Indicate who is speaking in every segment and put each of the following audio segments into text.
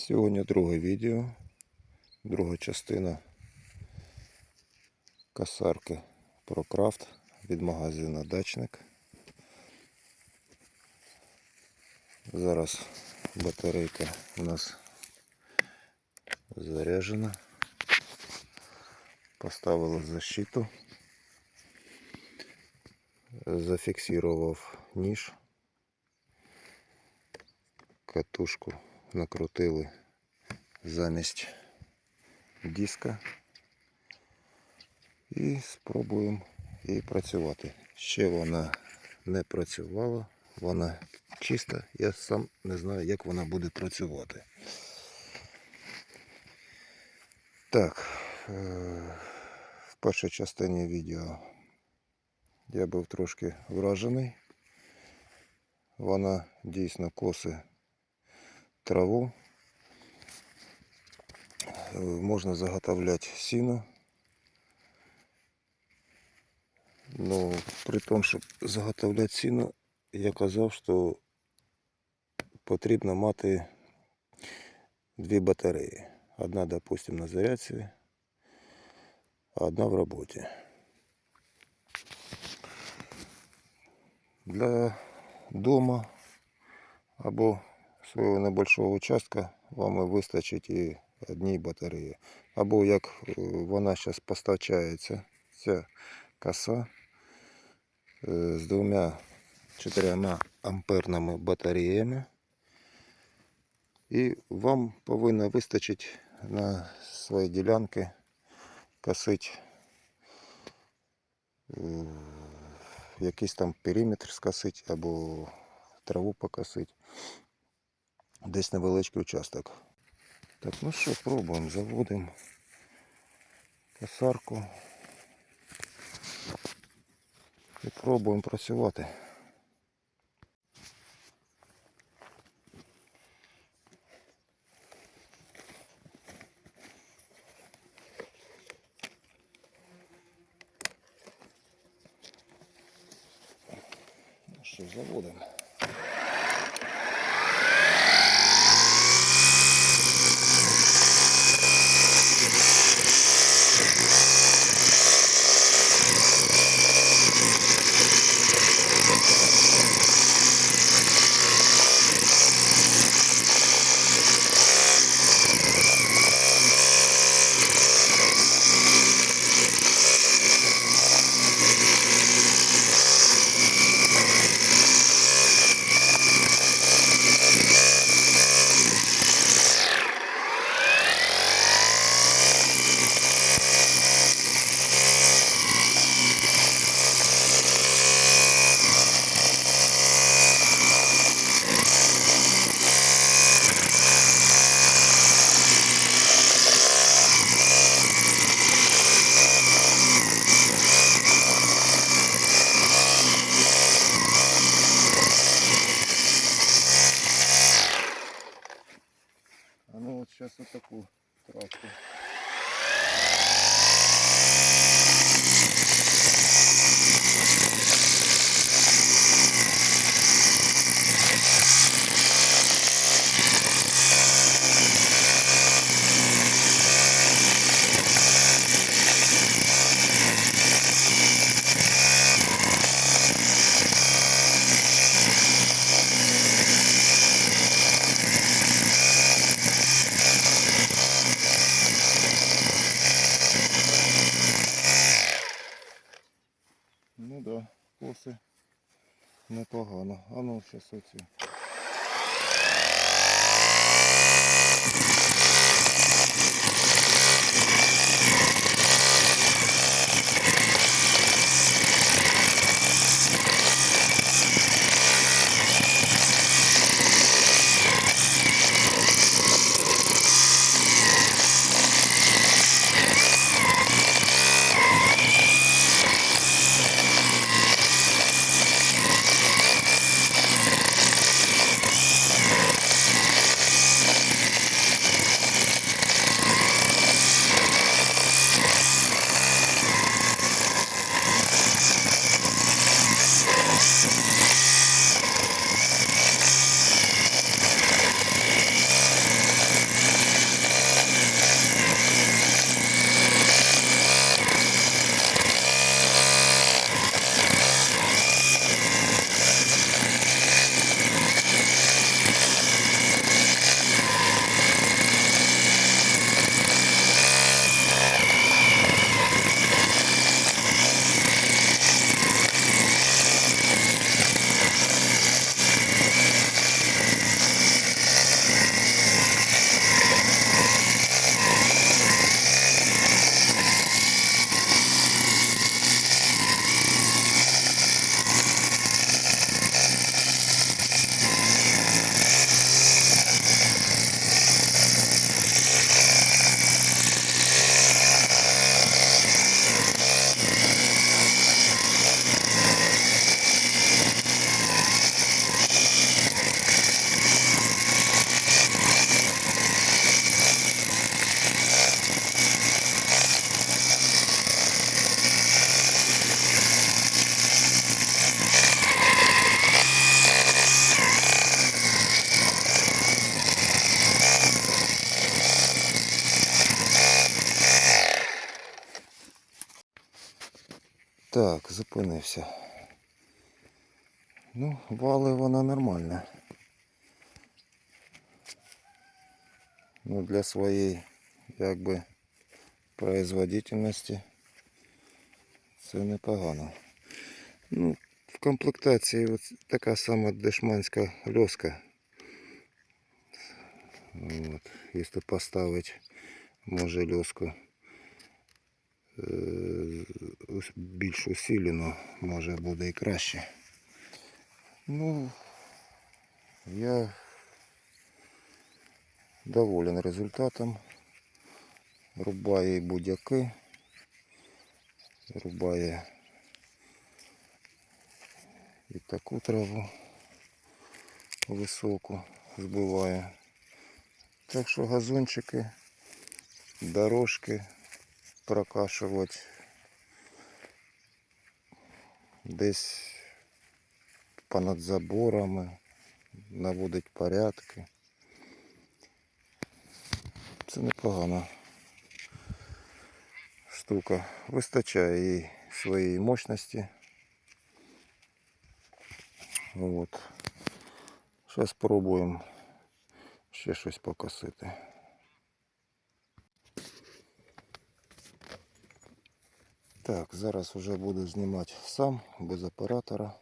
Speaker 1: Сьогодні друге відео, друга частина косарки ProCraft від магазину Дачник. Зараз батарейка у нас заряджена. Поставили защиту. Зафіксував ніж. Катушку накрутили замість диска і спробуємо її працювати. Ще вона не працювала, вона чиста, я сам не знаю, як вона буде працювати. Так, е, в першій частині відео я був трошки вражений. Вона дійсно коси траву. Е, Можна заготовляти сіно. Ну, при тому, щоб заготовляти сіно, я казав, що потрібно мати дві батареї. Одна, допустим, на зарядці, а одна в роботі. Для дома або свого небольшого участка вам вистачить і одній батареї. Або як е, вона зараз постачається, ця коса з двома чотирма амперними батареями. І вам повинно вистачити на свої ділянки косити е, якийсь там периметр скосити або траву покосити. Десь невеличкий участок. Так, ну що, пробуємо, заводимо косарку і пробуємо працювати. Да, коси непогано. А ну сейчас оці. Зупинився. Ну, вали вона нормальна. Ну, для своєї, якби, производительності це непогано. Ну, в комплектації от така сама дешманська льоска. От, якщо поставити, може льоску більш усилену, може буде і краще. Ну, я доволен результатом. Рубає і будь-яки. Рубає і таку траву високу збиває. Так що газончики, дорожки прокашувати десь понад заборами, наводить порядки. Це непогана штука. Вистачає їй своєї мощності. От. Зараз спробуємо ще щось покосити. Так, зараз вже буду знімати сам, без оператора.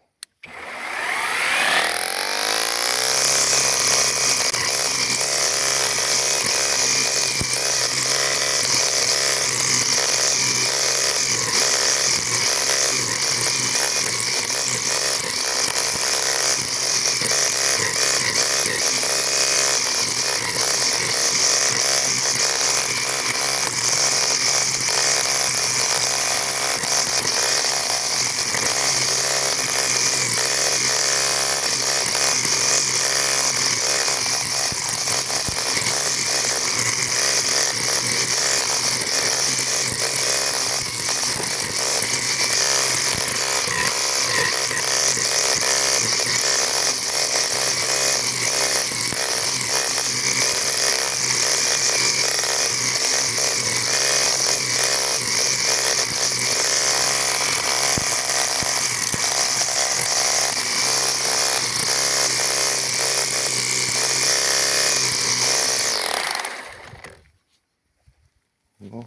Speaker 1: Ну,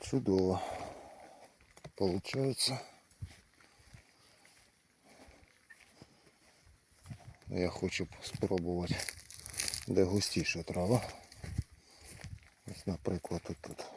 Speaker 1: чудово. Получается. Я хочу спробувати, де густіша трава. Ось, наприклад, тут.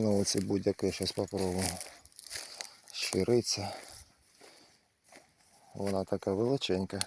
Speaker 1: Ну будь-яке щось попробуємо. Щириця. Вона така величенька.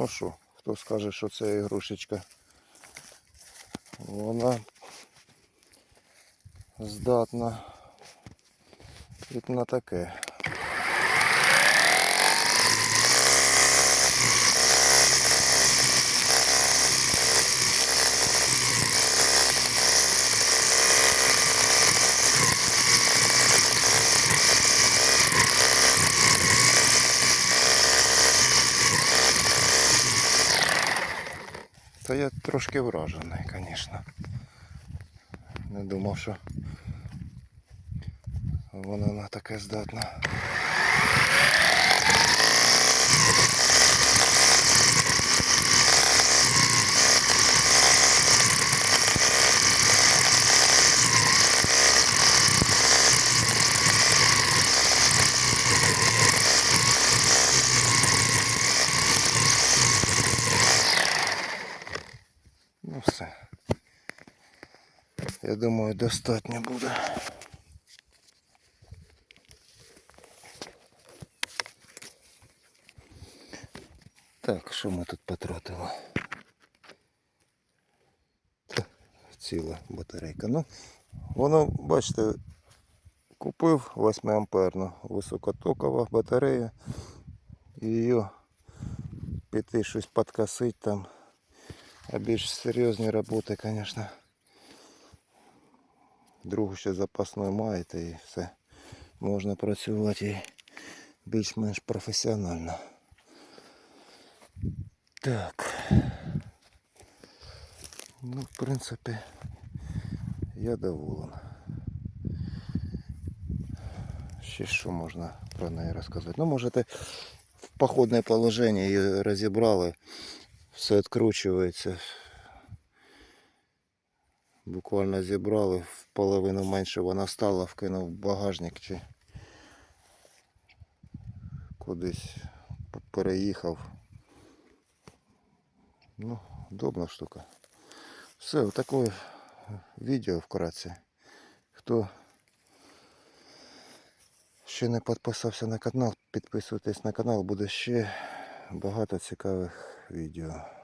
Speaker 1: Ну що, хто скаже, що це ігрушечка? Вона здатна і на таке. Та я трошки вражений, звісно. Не думав, що вона на таке здатна. Я думаю, достатньо буде. Так, що ми тут потратили? Та, ціла батарейка. Ну, воно, бачите, купив 8 амперну високотокова батарея. І її піти щось підкосить там. А більш серйозні роботи, звісно. Другу ще запасну маєте і все. Можна працювати більш-менш професіонально. Так. Ну, в принципі, я доволен. Ще що можна про неї розказати? Ну, можете в походне положення її розібрали, все відкручується. Буквально зібрали, в половину менше вона стала, вкинув багажник чи кудись переїхав. Ну, удобна штука. Все, отаке відео вкратце. Хто ще не підписався на канал, підписуйтесь на канал, буде ще багато цікавих відео.